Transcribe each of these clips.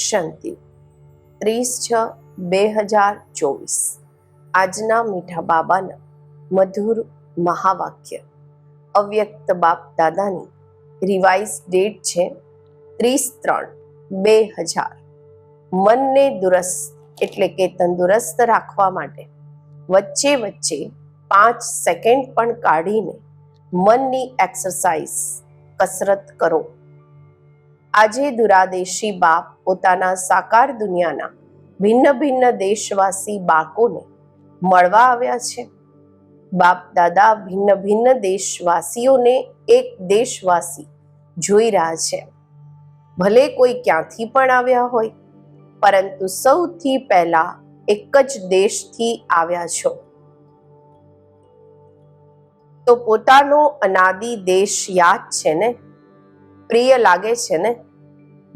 શાંતિ. ત્રીસ છ બે હજાર ચોવીસ. આજના મીઠા બાબાના મધુર મહાવાક્ય. અવ્યક્ત બાપ દાદાની રિવાઇઝ ડેટ છે ત્રીસ ત્રણ બે હજાર. મનને દુરસ્ત એટલે કે તંદુરસ્ત રાખવા માટે વચ્ચે વચ્ચે પાંચ સેકન્ડ પણ કાઢીને મનની એક્સરસાઇઝ કસરત કરો. આજે દુરાદેશી બાપ પોતાના સાકાર દુનિયાના ભિન્ન ભિન્ન દેશવાસી બાકોને મળવા આવ્યા છે. બાપ દાદા ભિન્ન ભિન્ન દેશવાસીઓને એક દેશવાસી જોઈ રહ્યા છે. ભલે કોઈ ક્યાંથી પણ આવ્યા હોય, પરંતુ સૌથી પહેલા એક જ દેશથી આવ્યા છો. તો પોતાનો અનાદિ દેશ યાદ છે ને? પ્રિય લાગે છે ને?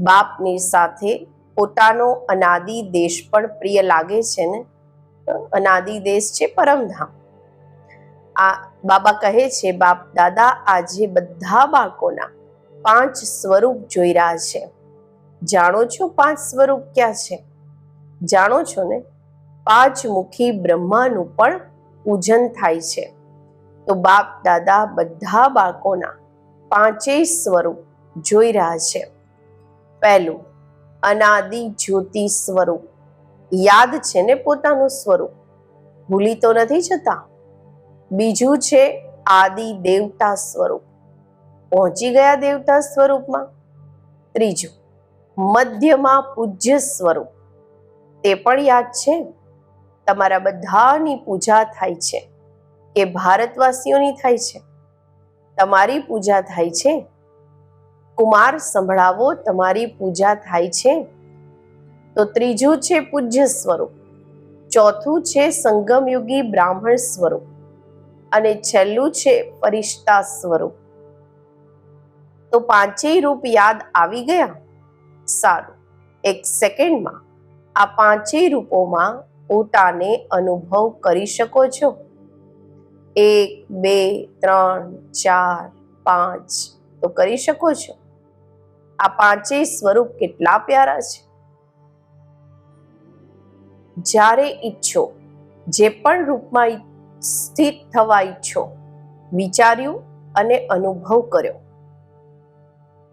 બાપની સાથે પોતાનો અનાદિ દેશ પણ પ્રિય લાગે છે ને? અનાદિ દેશ છે પરમધામ. આ બાબા કહે છે, બાપ દાદા, આજે બધા બાળકોના પાંચ સ્વરૂપ જોઈ રહ્યા છે. જાણો છો પાંચ સ્વરૂપ ક્યાં છે? જાણો છો ને? પાંચ મુખી બ્રહ્માનું પણ પૂજન થાય છે. તો બાપ દાદા બધા બાળકોના પાંચેય સ્વરૂપ જોઈ રહ્યા છે. પહેલું, અનાદિ જ્યોતિ સ્વરૂપ. યાદ છે ને પોતાનું સ્વરૂપ? ભૂલી તો નથી જતા? બીજું છે આદિ દેવતા સ્વરૂપ. પહોંચી ગયા દેવતા સ્વરૂપમાં? ત્રીજું, મધ્યમાં પૂજ્ય સ્વરૂપ. તે પણ યાદ છે? તમારા બધાની પૂજા થાય છે. કે ભારતવાસીઓની થાય છે? તમારી પૂજા થાય છે? કુમાર સંભળાવો, તમારી પૂજા થાય છે. તો ત્રીજું છે પૂજ્ય સ્વરૂપ. ચોથું છે સંગમયુગી બ્રાહ્મણ સ્વરૂપ. અને છેલ્લું છે ફરિશ્તા સ્વરૂપ. તો પાંચેય રૂપ યાદ આવી ગયા? સારું. એક સેકન્ડમાં આ પાંચેય રૂપોમાં પોતાને અનુભવ કરી શકો છો. એક, બે, ત્રણ, ચાર, પાંચ. તો કરી શકો છો. આ પાંચેય સ્વરૂપ કેટલા પ્યારા છે? જ્યારે ઈચ્છો, જે પણ રૂપમાં સ્થિત થવા ઈચ્છો, વિચાર્યું અને અનુભવ કર્યો.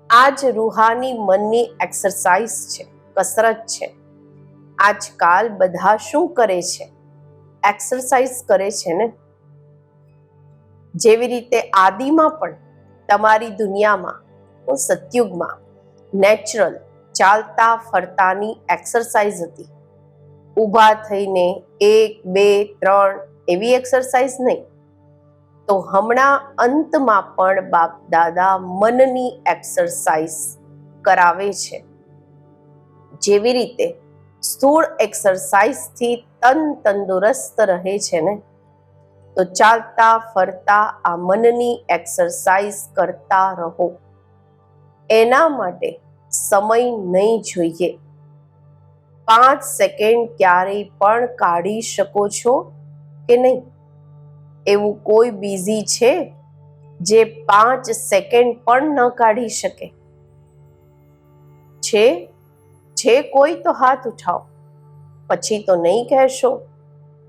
આ જ રૂહાની મનની એક્સરસાઇઝ છે, કસરત છે. આજકાલ બધા શું કરે છે? એક્સરસાઇઝ કરે છે ને? જેવી રીતે આદિમાં પણ, તમારી દુનિયામાં સતયુગમાં નેચરલ ચાલતા ફરતાની એક્સરસાઇઝ હતી. ઊભા થઈને એક, બે, ત્રણ એવી એક્સરસાઇઝ નહીં. તો હમણાં અંતમાં પણ બાપ દાદા મનની એક્સરસાઇઝ કરાવે છે. જેવી રીતે સ્થૂળ એક્સરસાઇઝથી તન તંદુરસ્ત રહે છે ને, તો ચાલતા ફરતા આ મનની એક્સરસાઇઝ કરતા રહો. એના માટે સમય નહીં જોઈએ. પાંચ સેકન્ડ ક્યારેય પણ કાઢી શકો છો કે નહીં? એવું કોઈ બિઝી છે જે પાંચ સેકન્ડ પણ ન કાઢી શકે? છે? છે કોઈ તો હાથ ઉઠાવો. પછી તો નહીં કહેશો.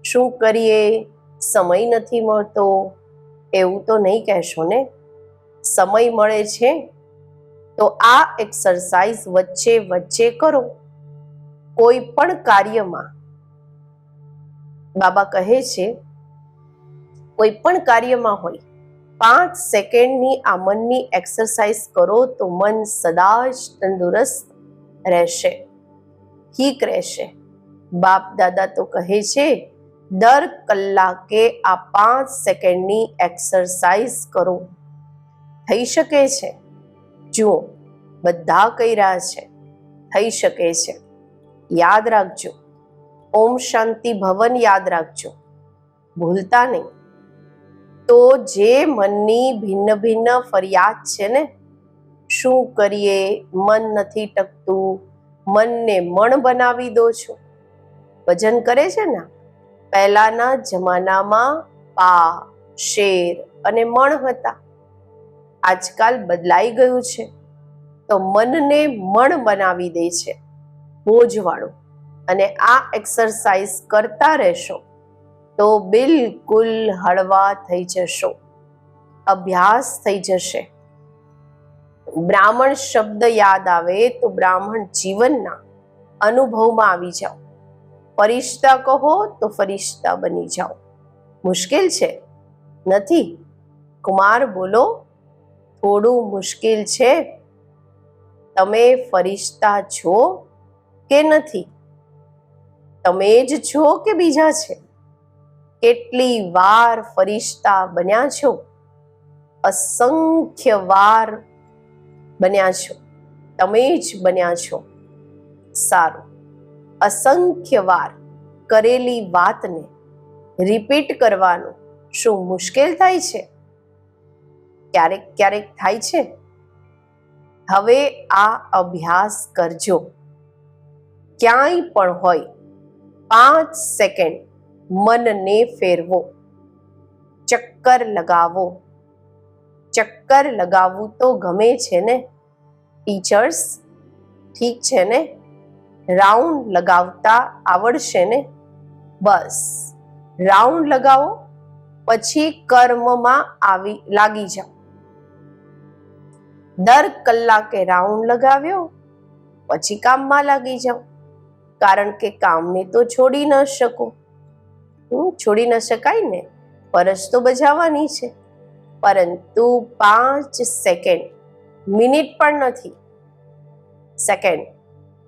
શું કરીએ? સમય નથી મળતો. એવું તો નહીં કહેશો ને? સમય મળે છે? તો આ એક્સરસાઇઝ વચ્ચે વચ્ચે કરો. કોઈ પણ કાર્યમાં બાબા કહે છે, કોઈ પણ કાર્યમાં હોય, પાંચ સેકન્ડની આ મનની એક્સરસાઇઝ કરો તો મન સદા જ તંદુરસ્ત રહેશે, ઠીક રહેશે. બાપ દાદા તો કહે છે, દર કલાકે આ પાંચ સેકન્ડની એક્સરસાઇઝ કરો. થઈ શકે છે. જુઓ, બધા કહી રહ્યા છે? થઈ શકે છે. યાદ રાખજો. ઓમ શાંતિ ભવન યાદ રાખજો. ભૂલતા નહીં. તો જે મનની ભિન્ન ભિન્ન ફરિયાદ છે ને, શું કરીએ? મન નથી ટકતું. મનને મણ બનાવી દો છો. ભજન કરે છે ને? પહેલાના જમાનામાં પા, શેર અને મણ હતા. આજકાલ બદલાઈ ગયું છે. તો મનને મણ બનાવી દે છે બોજવાળું. અને આ એક્સરસાઇઝ કરતા રહેશો તો બિલકુલ હળવા થઈ જશો. અભ્યાસ થઈ જશે. બ્રાહ્મણ શબ્દ યાદ આવે તો બ્રાહ્મણ જીવનના અનુભવમાં આવી જાઓ. ફરિશ્તા કહો તો ફરિશ્તા બની જાઓ. મુશ્કેલ છે? નથી? કુમાર બોલો થોડું મુશ્કેલ છે? તમે ફરિશ્તા છો કે નથી? તમે જ છો કે બીજા છે? કેટલી વાર ફરિશ્તા બન્યા છો? અસંખ્ય વાર બન્યા છો. તમે જ બન્યા છો. સારું. અસંખ્ય વાર કરેલી વાતને રિપીટ કરવાનું શું મુશ્કેલ થાય છે? ક્યારેક ક્યારેક થાય છે? હવે આ અભ્યાસ કરજો. ક્યાંય પણ હોય, પાંચ સેકન્ડ મનને ફેરવો. ચક્કર લગાવો. ચક્કર લગાવવું તો ગમે છે ને? ટીચર્સ, ઠીક છે ને? રાઉન્ડ લગાવતા આવડશે ને? બસ. રાઉન્ડ લગાવો, પછી કર્મમાં આવી, લાગી જાઓ. દર કલાકે રાઉન્ડ લગાવ્યો, પછી કામમાં લાગી જાઉં. કારણ કે કામને તો છોડી ન શકું. હું છોડી ન શકાય ને? ફરજ તો બજાવવાની છે. પરંતુ પાંચ સેકન્ડ, મિનિટ પણ નથી. સેકન્ડ,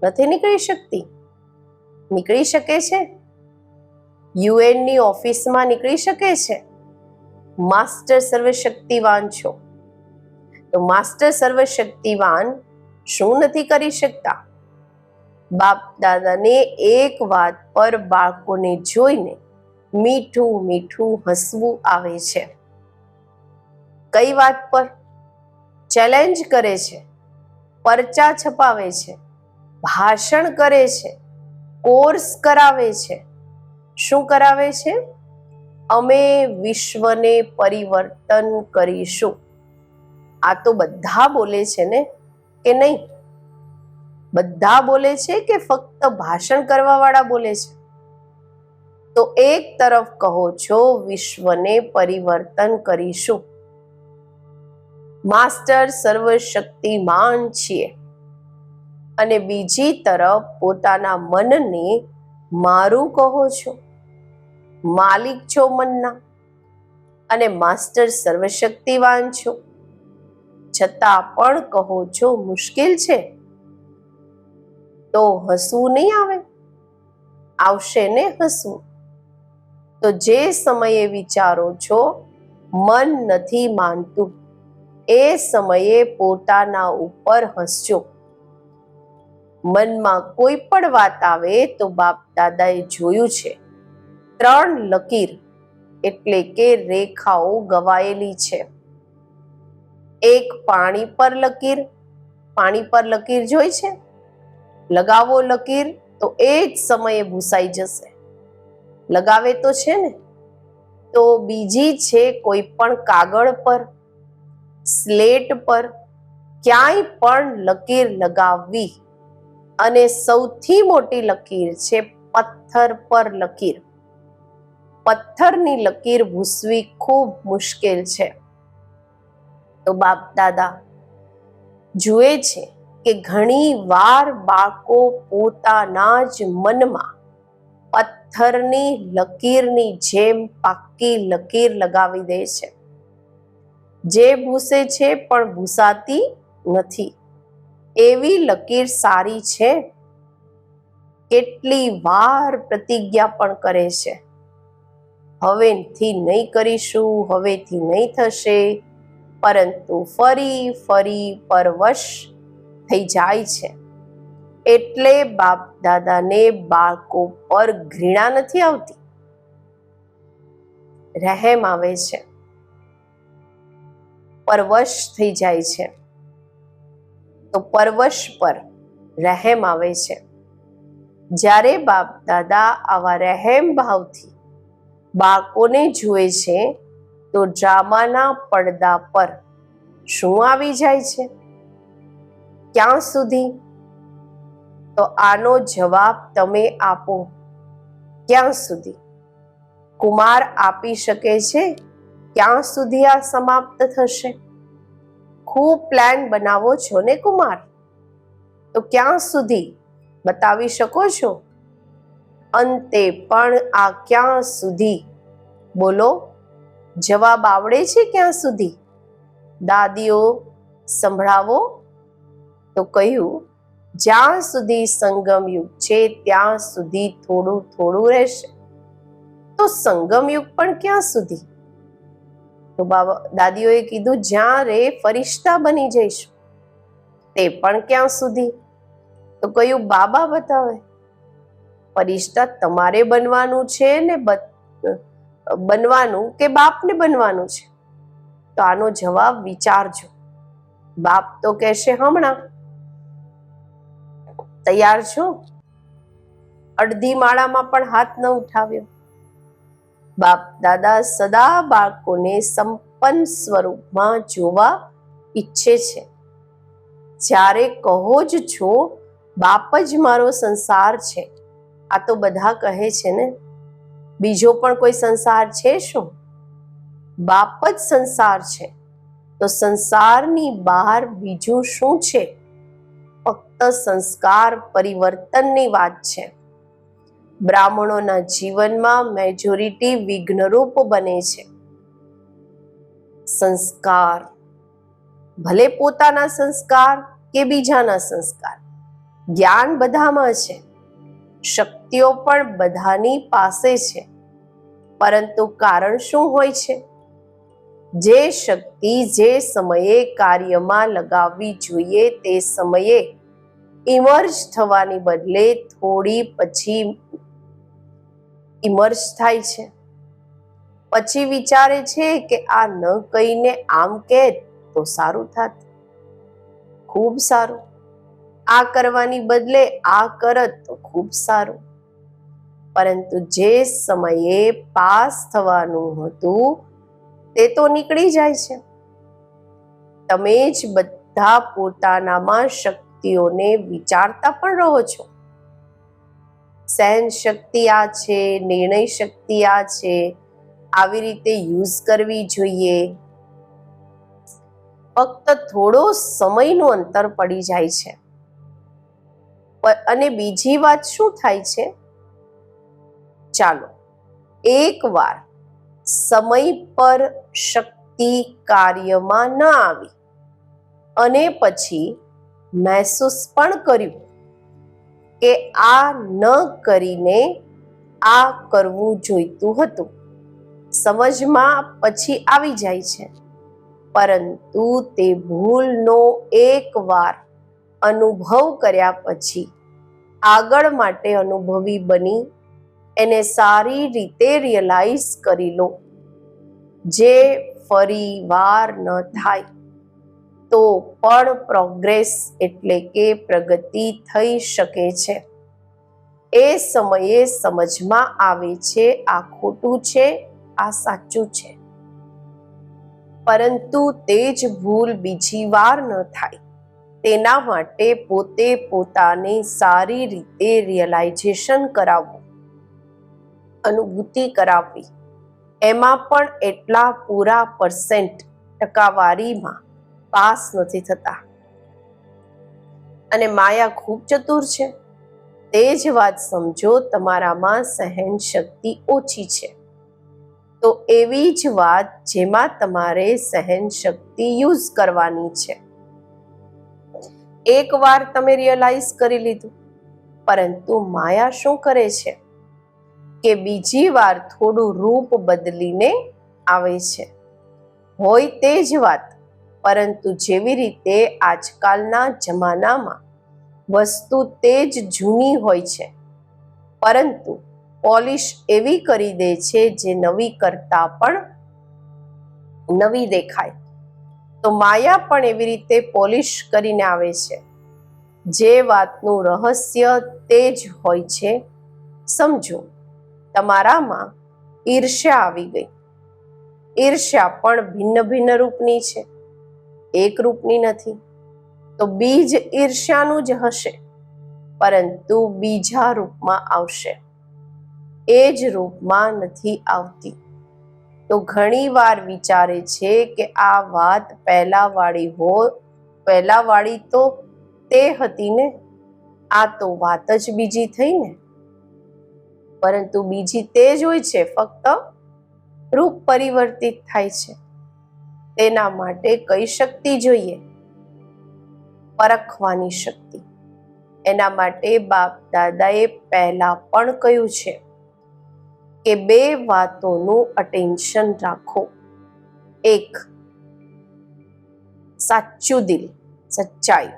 નથી નીકળી શકતી. નીકળી શકે છે. યુએનની ઓફિસમાં નીકળી શકે છે. માસ્ટર સર્વશક્તિવાન છો. તો માસ્ટર સર્વશક્તિવાન શું નથી કરી શકતા? બાપ દાદાને એક વાત પર બાળકોને જોઈને મીઠું મીઠું હસવું આવે છે. કઈ વાત પર? ચેલેન્જ કરે છે, પરચા છપાવે છે, ભાષણ કરે છે, કોર્સ કરાવે છે. શું કરાવે છે? અમે વિશ્વને પરિવર્તન કરીશું. આ તો બધા બોલે છે ને કે નહીં? બધા બોલે છે કે ફક્ત ભાષણ કરવા વાળા બોલે છે? તો એક તરફ કહો છો, વિશ્વને પરિવર્તન કરીશું. માસ્ટર સર્વશક્તિમાન છીએ. અને બીજી તરફ પોતાના મનને મારું કહો છો. માલિક છો મનના. અને માસ્ટર સર્વશક્તિવાન છો. છતાં પણ કહો છો મુશ્કેલ છે? તો હસવું નહીં આવે? આવશે ને હસવું. તો જે સમયે વિચારો છો, મન નથી માનતું. એ સમયે પોતાના ઉપર હસજો. મનમાં કોઈ પણ વાત આવે તો બાપ દાદાએ જોયું છે. ત્રણ લકીર એટલે કે રેખાઓ ગવાયેલી છે. એક પાણી પર લકીર, પાણી પર લકીર જોઈ છે. લગાવો લકીર તો એ જ સમયે ભૂસાઈ જશે. લગાવે તો છે ને? તો બીજી છે કોઈ પણ કાગળ પર, સ્લેટ પર ક્યાંય પણ લકીર લગાવવી. અને સૌથી મોટી લકીર છે પથ્થર પર લકીર. પથ્થરની લકીર ભૂસવી ખૂબ મુશ્કેલ છે. તો બાપ દાદા જુએ છે કે ઘણી વાર બાળકો પોતાના જ મનમાં પથ્થરની લકીરની જેમ પાક્કી લકીર લગાવી દે છે. જે ભૂસે છે પણ ભૂસાતી નથી. એવી લકીર સારી છે. કેટલી વાર પ્રતિજ્ઞા પણ કરે છે. હવેથી નહીં કરીશું, હવેથી નહીં થશે. પરંતુ ફરી ફરી પરવશ થઈ જાય છે. એટલે બાપ દાદાને બાળકો પર ઘૃણા નથી આવતી. રહેમ આવે છે. પરવશ થઈ જાય છે. તો પરવશ પર રહેમ આવે છે. જ્યારે બાપ દાદા આવા રહેમ ભાવથી બાળકોને જુએ છે તો ડ્રામાના પડદા પર શું આવી જાય છે? ક્યાં સુધી? તો આનો જવાબ તમે આપો. ક્યાં સુધી? કુમાર આપી શકે છે? ક્યાં સુધી આ સમાપ્ત થશે? ખૂબ પ્લાન બનાવો છો ને કુમાર? તો ક્યાં સુધી? બતાવી શકો છો? અંતે પણ આ ક્યાં સુધી? બોલો. જવાબ આવડે છે ક્યાં સુધી? દાદીઓ, સંભળાવો. તો કહ્યું, જ્યાં સુધી સંગમ યુગ છે, ત્યાં સુધી થોડું થોડું રહેશે. તો સંગમ યુગ પણ ક્યાં સુધી? તો બાબા દાદીઓએ કીધું, જ્યાં રે ફરિશ્તા બની જઈશું. તે પણ ક્યાં સુધી? તો કહ્યું, બાબા બતાવે, ફરિશ્તા તમારે બનવાનું છે ને બનવાનું કે બાપને બનવાનું છે? તો આનો જવાબ વિચારજો. બાપ તો કહેશે, હમણાં. તૈયાર છો? અડધી માળામાં પણ હાથ ન ઉઠાવ્યો. બાપ દાદા સદા બાળકોને સંપન્ન સ્વરૂપમાં જોવા ઈચ્છે છે. જ્યારે કહો જ છો, બાપ જ મારો સંસાર છે. આ તો બધા કહે છે ને? બીજો પણ કોઈ સંસાર છે શું? બાપ જ સંસાર છે. તો સંસારની બહાર બીજું શું છે? ફક્ત સંસ્કાર પરિવર્તનની વાત છે. બ્રાહ્મણોના જીવનમાં મેજોરિટી વિઘ્નરૂપ બને છે. સંસ્કાર. ભલે પોતાના સંસ્કાર કે બીજાના સંસ્કાર. જ્ઞાન બધામાં છે. શક્તિઓ પણ બધાની પાસે છે. પરંતુ કારણ શું હોય છે? જે શક્તિ જે સમયે કાર્યમાં લગાવવી જોઈએ તે સમયે ઇમર્જ થવાની બદલે થોડી પછી ઇમર્જ થાય છે. પછી વિચારે છે કે આ ન કહીને આમ કહે તો સારું થાત. ખૂબ સારું. આ કરવાની બદલે આ કરત તો ખૂબ સારું. પરંતુ જે સમયે પાસ થવાનું હતું, તે તો નીકળી જાય છે. તમે જ બધા પોતાનામાં શક્તિઓને વિચારતા પણ રહો છો. સહન શક્તિ આ છે, નિર્ણય શક્તિ આ છે, આવી રીતે યુઝ કરવી જોઈએ. ફક્ત થોડો સમયનું અંતર પડી જાય છે. અને બીજી વાત શું થાય છે? ચાલો, એકવાર સમય પર શક્તિ કાર્યમાં ન આવી અને પછી મહેસૂસ પણ કર્યું કે આ ન કરીને આ કરવું જોઈતું હતું. સમજમાં પછી આવી જાય છે. પરંતુ તે ભૂલનો એકવાર અનુભવ કર્યા પછી આગળ માટે અનુભવી બની એને સારી રીતે રિયલાઇઝ કરી લો. જે ફરી વાર ન થાય, તો પણ પ્રોગ્રેસ એટલે કે પ્રગતિ થઈ શકે છે. એ સમયે સમજમાં આવે છે, આ ખોટું છે, આ સાચું છે. પરંતુ તે જ ભૂલ બીજી વાર ન થાય. તેના માટે પોતે પોતાને સારી રીતે રિયલાઇઝેશન કરાવવું અનુભૂતિ કરાવવી. એમાં પણ એટલા પૂરા પર્સેન્ટ ટકાવારીમાં પાસ નથી થતા. અને માયા ખૂબ ચતુર છે. તે જ વાત સમજો તમારામાં સહન શક્તિ ઓછી છે. તો એવી જ વાત જેમાં તમારે સહન શક્તિ યુઝ કરવાની છે. એકવાર તમે રિયલાઇઝ કરી લીધું. પરંતુ માયા શું કરે છે? કે બીજી વાર થોડું રૂપ બદલીને આવે છે. હોય તે જ વાત, પરંતુ જેવી રીતે આજકાલના જમાનામાં વસ્તુ તે જ જૂની હોય છે. પરંતુ પોલિશ એવી કરી દે છે જે નવી કરતા પણ નવી દેખાય. તો માયા પણ એવી રીતે પોલિશ કરીને આવે છે. જે વાતનું રહસ્ય તે જ હોય છે. સમજો તમારામાં ઈર્ષ્યા આવી ગઈ. ઈર્ષ્યા પણ ભિન્ન ભિન્ન રૂપની છે. એક રૂપની નથી. તો બીજ ઈર્ષ્યાનું જ હશે. પરંતુ બીજા રૂપમાં આવશે. એ જ રૂપમાં નથી આવતી. તો ઘણી વાર વિચારે છે કે આ વાત પહેલા વાળી હો, પહેલા વાળી તો તે હતી ને? આ તો વાત જ બીજી થઈ ને? પરંતુ બીજી તે જ હોય છે, ફક્ત રૂપ પરિવર્તિત થાય છે. તેના માટે કઈ શક્તિ જોઈએ? પરખવાની શક્તિ. એના માટે બાપ દાદાએ પહેલા પણ કહ્યું છે કે બે વાતોનું અટેન્શન રાખો. એક, સાચું દિલ, સચ્ચાઈ.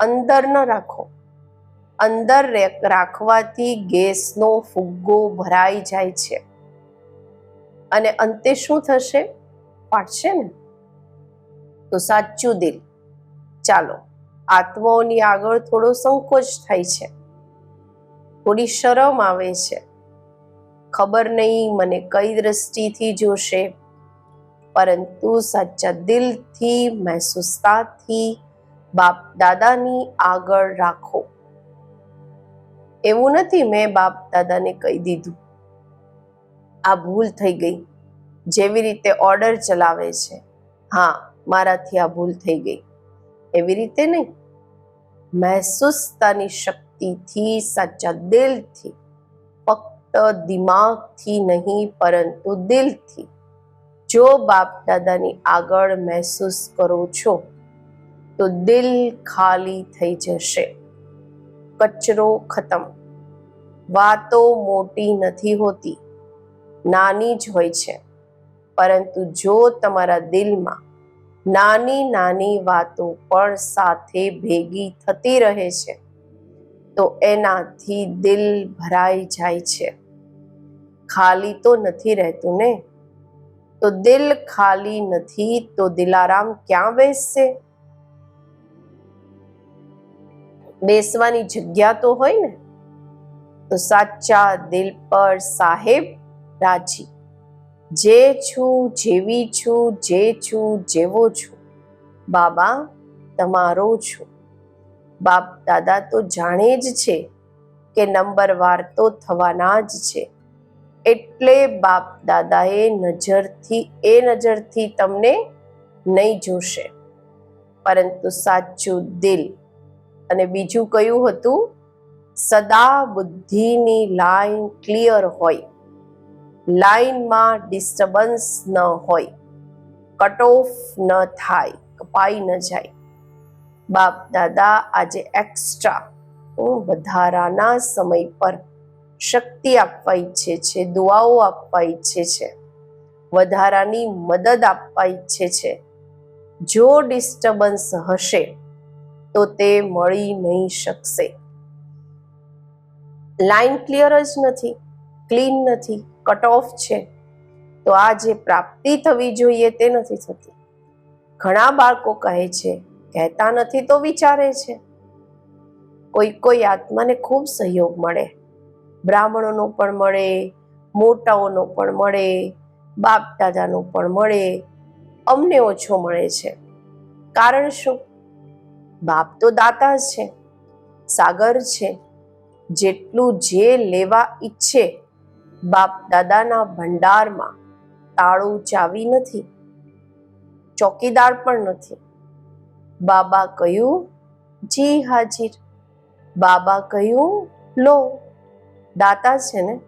અંદર ન રાખો. અંદર રાખવાથી ગેસનો ફુગ્ગો ભરાઈ જાય છે. અને અંતે શું થશે? ફાટશે ને? તો સાચું દિલ. ચાલો, આત્માઓની આગળ થોડો સંકોચ થાય છે. થોડી શરમ આવે છે. ખબર નહીં, મને કઈ દ્રષ્ટિથી જોશે? પરંતુ સાચા દિલથી, મહેસૂસતાથી બાપ દાદાની આગળ રાખો. એવું નથી મેં બાપ દાદાને કહી દીધું. આ ભૂલ થઈ ગઈ. જેવી રીતે ઓર્ડર ચલાવે છે. હા, મારાથી આ ભૂલ થઈ ગઈ. એવી રીતે નહીં. મહેસૂસતાની શક્તિથી, સાચા દિલથી, ફક્ત દિમાગથી નહીં, પરંતુ દિલથી. જો બાપ દાદાની આગળ મહેસૂસ કરો છો, તો દિલ ખાલી થઈ જશે. કચરો ખતમ. વાતો મોટી નથી હોતી. નાની જ હોય છે. પરંતુ જો તમારા દિલમાં નાની નાની વાતો પણ સાથે ભેગી થતી રહે છે, તો એનાથી દિલ ભરાઈ જાય છે. ખાલી તો નથી રહેતું ને? તો દિલ ખાલી નથી તો દિલારામ ક્યાં બેસશે? બેસવાની જગ્યા તો હોય ને, તો સાચા દિલ પર સાહેબ રાજી. જે છું, જેવી છું, જે છું, જેવો છું, બાબા તમારો છું. બાપ દાદા તો જાણે જ છે કે નંબર વાર તો થવાના જ છે. એટલે બાપ દાદાએ નજરથી, એ નજરથી તમને નહીં જોશે. પરંતુ સાચું દિલ અને બીજું કયું હતું? સદા બુદ્ધિની લાઈન ક્લિયર હોય. લાઈનમાં ડિસ્ટર્બન્સ ન હોય. કટ ઓફ ન થાય. કપાઈ ન જાય. બાપ દાદા, આજે એક્સ્ટ્રા વધારાના સમય પર શક્તિ આપવા ઈચ્છે છે, દુઆઓ આપવા ઈચ્છે છે, વધારાની મદદ આપવા ઈચ્છે છે. જો ડિસ્ટર્બન્સ હશે તો તે મળી નહીં શકશે. લાઈન ક્લિયર જ નથી ક્લીન નથી કટ ઓફ છે. તો આ જે પ્રાપ્તિ થવી જોઈએ તે નથી થતી. ઘણા બાળકો કહે છે, કહેતા નથી તો વિચારે છે. કોઈ કોઈ આત્માને ખૂબ સહયોગ મળે. બ્રાહ્મણોનો પણ મળે, મોટાઓનો પણ મળે, બાપ દાદાનો પણ મળે. અમને ઓછો મળે છે. કારણ શું? બાપ તો દાતા છે, સાગર છે, જેટલું જે લેવા ઈચ્છે, બાપ દાદાના ભંડારમાં તાળું ચાવી નથી, ચોકીદાર પણ નથી. બાબા કહ્યું, જી હાજીર. બાબા કહ્યું, લો, દાતા છે ને?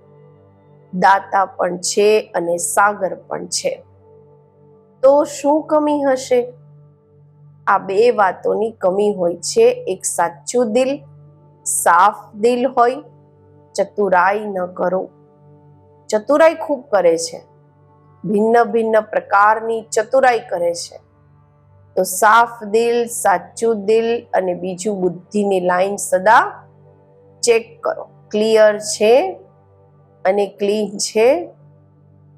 દાતા પણ છે અને સાગર પણ છે. તો શું કમી હશે? આ બે વાતોની કમી હોય છે. એક સાચું દિલ, સાફ દિલ હોય. ચતુરાઈ ન કરો. ચતુરાઈ ખૂબ કરે છે. ભિન્ન ભિન્ન પ્રકારની ચતુરાઈ કરે છે. તો સાફ દિલ, સાચું દિલ અને બીજું બુદ્ધિની લાઈન સદા ચેક કરો. ક્લિયર છે અને ક્લીન છે.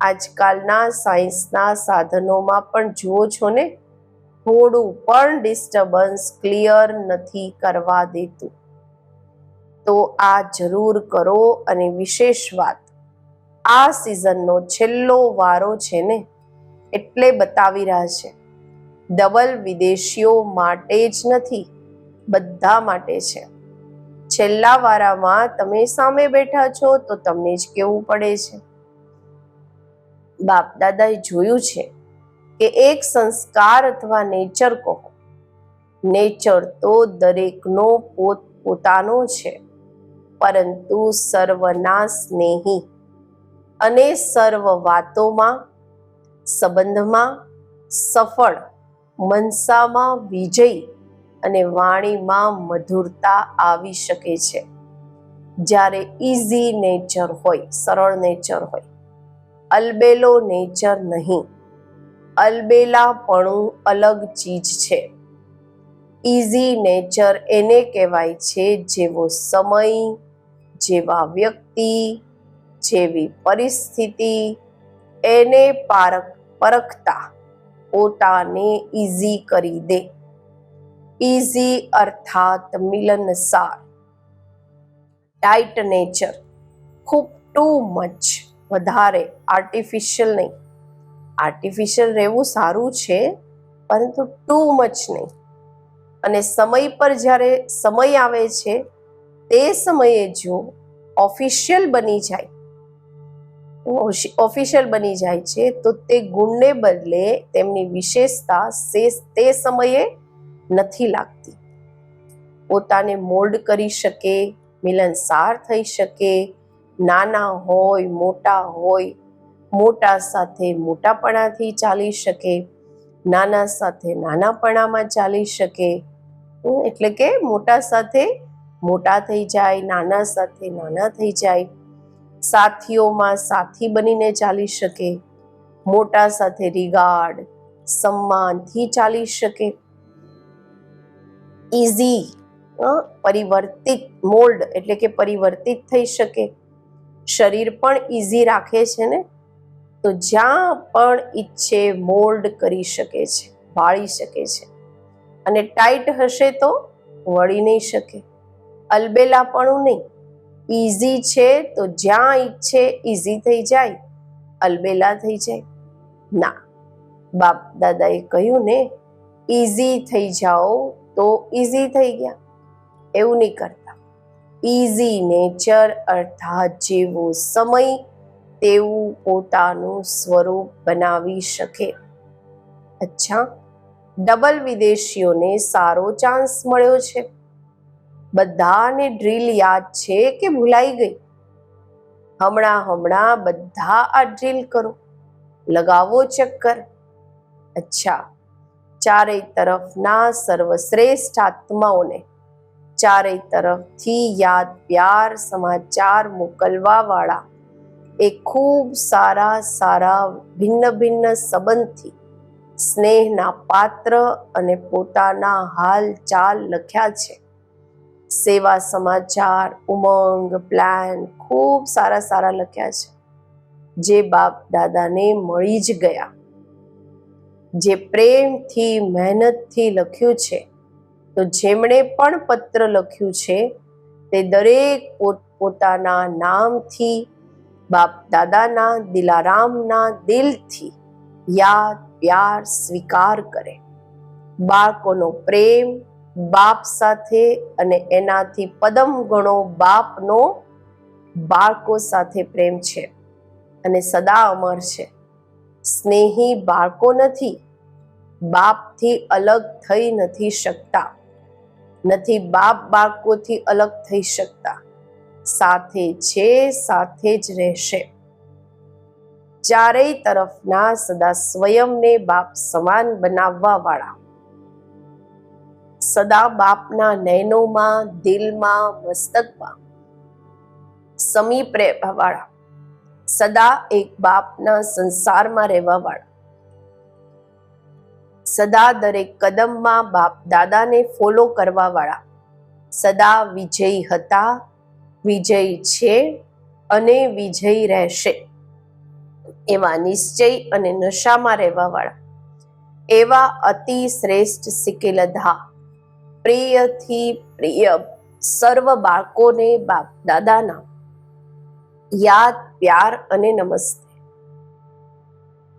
આજકાલના સાયન્સના સાધનોમાં પણ જુઓ છો ને થોડું પણ ડિસ્ટર્બન્સ ક્લિયર નથી કરવા દેતું. તો આ જરૂર કરો અને વિશેષ વાત, આ સિઝનનો છેલ્લો વારો છે ને, એટલે બતાવી રહ્યા છે. ડબલ વિદેશીઓ માટે જ નથી, બધા માટે છે. છેલ્લા વારામાં તમે સામે બેઠા છો તો તમને જ કેવું પડે છે. બાપ દાદાએ જોયું છે કે એક સંસ્કાર અથવા નેચર કહો. નેચર તો દરેકનો પોત, પોતાનો છે, પરંતુ સર્વના સ્નેહી અને સર્વ વાતોમાં, સંબંધમાં સફળ, મનસામાં વિજય અને વાણીમાં મધુરતા આવી શકે છે. જ્યારે ઇઝી નેચર હોય, સરળ નેચર હોય, અલબેલો નેચર નહીં અલબેલાપણું અલગ ચીજ છે. ઇઝી નેચર એને કહેવાય છે જેવો સમય, જેવા વ્યક્તિ, જેવી પરિસ્થિતિ, એને પારખ પરખતા, પોતાને ઇઝી કરી દે. ઇઝી અર્થાત મિલનસાર. ટાઈટ નેચર ખૂબ ટુ મચ વધારે આર્ટિફિશિયલ નહીં. આર્ટિફિશિયલ રહેવું સારું છે, પરંતુ ટુ મચ નહીં. અને સમય પર જ્યારે સમય આવે છે, તે સમયે જો ઓફિશિયલ બની જાય ઓફિશિયલ બની જાય છે, તો તે ગુણને બદલે તેમની વિશેષતા તે સમયે નથી લાગતી. પોતાને મોલ્ડ કરી શકે, મિલનસાર થઈ શકે, નાના હોય, મોટા હોય મોટા સાથે મોટાપણાથી ચાલી શકે, નાના સાથે નાનાપણામાં ચાલી શકે. એટલે કે મોટા સાથે મોટા થઈ જાય, નાના સાથે નાના થઈ જાય. સાથીઓમાં સાથી બનીને ચાલી શકે. મોટા સાથે રિગાર્ડ સન્માનથી ચાલી શકે. ઇઝી પરિવર્તિત મોલ્ડ, એટલે કે પરિવર્તિત થઈ શકે. શરીર પણ ઇઝી રાખે છે ને? તો જ્યાં પણ ઈચ્છે મોલ્ડ કરી શકે છે, વાળી શકે છે. અને ટાઈટ હશે તો વળી નહીં શકે. અલબેલાપણું નહીં. ઇઝી છે તો જ્યાં ઈચ્છે ઇઝી થઈ જાય, અલબેલા થઈ જાય. ના. બાપ દાદાએ કહ્યું ને ઇઝી થઈ જાઓ તો ઇઝી થઈ ગયા. એવું નહીં કરતા. ઇઝી નેચર અર્થાત જેવો સમય તેવું પોતાનું સ્વરૂપ બનાવી શકે. અચ્છા, ડબલ વિદેશીઓને સારો ચાન્સ મળ્યો છે. બધાને ડ્રીલ યાદ છે કે ભૂલાઈ ગઈ? હમણાં હમણાં બધા આ ડ્રીલ કરો. લગાવો ચક્કર. અચ્છા, ચારેય તરફના સર્વશ્રેષ્ઠ આત્માઓને ચારેય તરફથી યાદ, પ્યાર, સમાચાર મોકલવા વાળા એ ખૂબ સારા સારા, ભિન્ન ભિન્ન સંબંધથી સ્નેહના પાત્ર અને પોતાના હાલ ચાલ લખ્યા છે. સેવા, સમાચાર, ઉમંગ પ્લાન ખૂબ સારા સારા લખ્યા છે. જે બાપ દાદાને મળી જ ગયા. જે પ્રેમથી, મહેનતથી લખ્યું છે, તો જેમણે પણ પત્ર લખ્યું છે, તે દરેક પોતાના નામથી બાપ દાદાના દિલારામના દિલથી યાદ, પ્યાર, સ્વીકાર કરે. બાળકોનો પ્રેમ બાપ સાથે અને એનાથી પદમ ગણો બાપનો બાળકો સાથે પ્રેમ છે અને સદા અમર છે. સ્નેહી બાળકો નથી, બાપથી અલગ થઈ નથી શકતા. નથી બાપ બાળકોથી અલગ થઈ શકતા. સાથે છે, સાથે જ રહેશે. ચારેય તરફના સદા સ્વયંને બાપ સમાન બનાવવા વાળા સદા બાપના નયનોમાં, દિલમાં, મસ્તકમાં સમીપ રહેવા વાળા સદા એક બાપના સંસારમાં રહેવા વાળા સદા દરેક કદમમાં બાપ દાદાને ફોલો કરવા વાળા સદા વિજયી હતા વિજયી છે અને વિજયી રહેશે. એવા નિશ્ચય અને નશામાં રહેવા વાળા એવા અતિ શ્રેષ્ઠ સિકેલધા પ્રિયથી પ્રિય સર્વ બાળકોને બાપ દાદાના યાદ, પ્યાર અને નમસ્તે.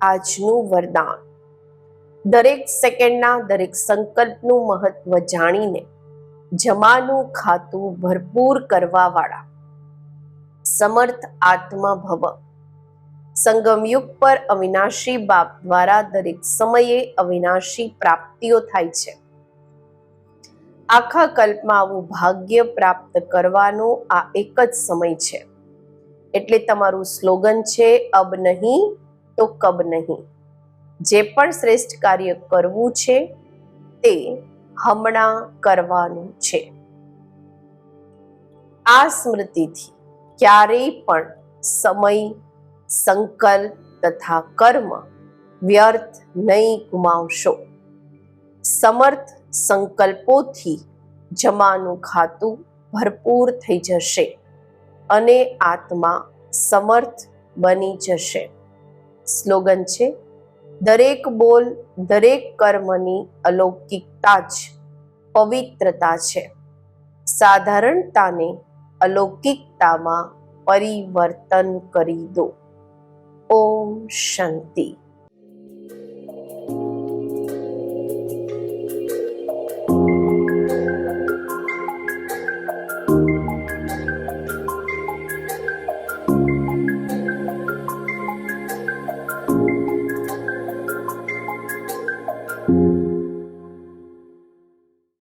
આજનું વરદાન. દરેક સેકન્ડના દરેક સંકલ્પનું મહત્વ જાણીને જમાનું ખાતું ભરપૂર કરવાવાળા. સમર્થ આત્મા ભવ સંગમયુગ પર અવિનાશી બાપ દ્વારા દરેક સમયે અવિનાશી પ્રાપ્તિઓ થાય છે. આખા કલ્પમાં આવું ભાગ્ય પ્રાપ્ત કરવાનો આ એક જ સમય છે. એટલે તમારું સ્લોગન છે, અબ નહીં તો કબ નહીં. જે પણ શ્રેષ્ઠ કાર્ય કરવું છે, તે હમણાં કરવાનું છે. આ સ્મૃતિથી ક્યારેય પણ સમય, સંકલ્પ તથા કર્મ વ્યર્થ નહીં ગુમાવશો. સમર્થ સંકલ્પોથી જમાનું ખાતું ભરપૂર થઈ જશે અને આત્મા સમર્થ બની જશે. સ્લોગન છે દરેક બોલ, દરેક કર્મની અલૌકિકતા જ પવિત્રતા છે. સાધારણતાને અલૌકિકતામાં પરિવર્તન કરી દો. ઓમ શાંતિ.